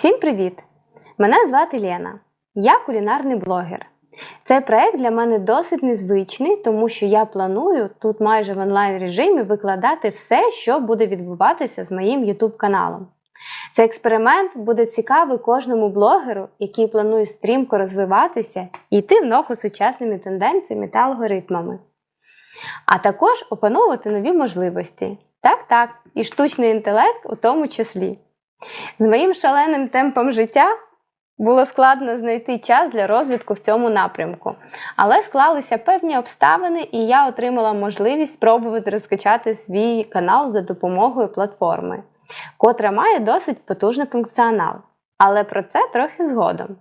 Всім привіт! Мене звати Лена. Я кулінарний блогер. Цей проект для мене досить незвичний, тому що я планую тут майже в онлайн режимі викладати все, що буде відбуватися з моїм YouTube каналом. Цей експеримент буде цікавий кожному блогеру, який планує стрімко розвиватися і йти в ногу з сучасними тенденціями та алгоритмами. А також опановувати нові можливості. Так, так, і штучний інтелект у тому числі. З моїм шаленим темпом життя було складно знайти час для розвитку в цьому напрямку, але склалися певні обставини, і я отримала можливість спробувати розкачати свій канал за допомогою платформи, котра має досить потужний функціонал. Але про це трохи згодом.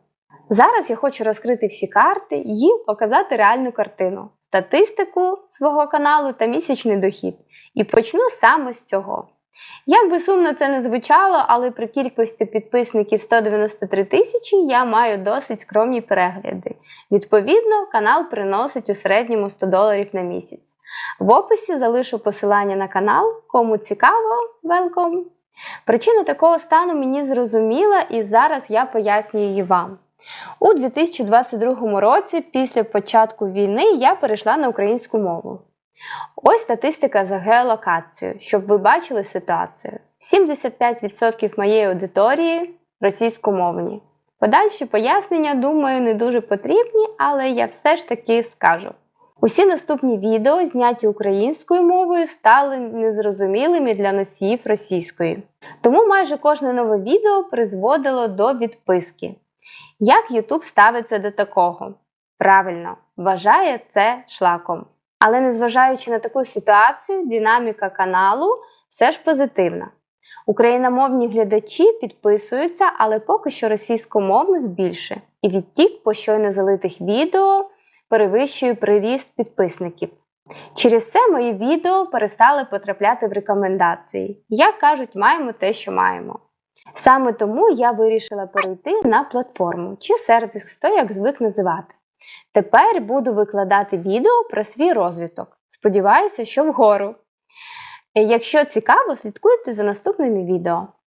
Зараз я хочу розкрити всі карти і показати реальну картину, статистику свого каналу та місячний дохід. І почну саме з цього. Як би сумно це не звучало, але при кількості підписників 193 тисячі я маю досить скромні перегляди. Відповідно, канал приносить у середньому 100 доларів на місяць. В описі залишу посилання на канал. Кому цікаво, welcome! Причина такого стану мені зрозуміла, і зараз я пояснюю її вам. У 2022 році, після початку війни, я перейшла на українську мову. Ось статистика за геолокацією, щоб ви бачили ситуацію. 75% моєї аудиторії російськомовні. Подальші пояснення, думаю, не дуже потрібні, але я все ж таки скажу. Усі наступні відео, зняті українською мовою, стали незрозумілими для носіїв російської. Тому майже кожне нове відео призводило до відписки. Як YouTube ставиться до такого? Правильно, вважає це шлаком. Але незважаючи на таку ситуацію, динаміка каналу все ж позитивна. Україномовні глядачі підписуються, але поки що російськомовних більше. І відтік по щойно залитих відео перевищує приріст підписників. Через це мої відео перестали потрапляти в рекомендації. Як кажуть, маємо те, що маємо. Саме тому я вирішила перейти на платформу чи сервіс, хто як звик називати. Тепер буду викладати відео про свій розвиток. Сподіваюся, що вгору. Якщо цікаво, слідкуйте за наступними відео.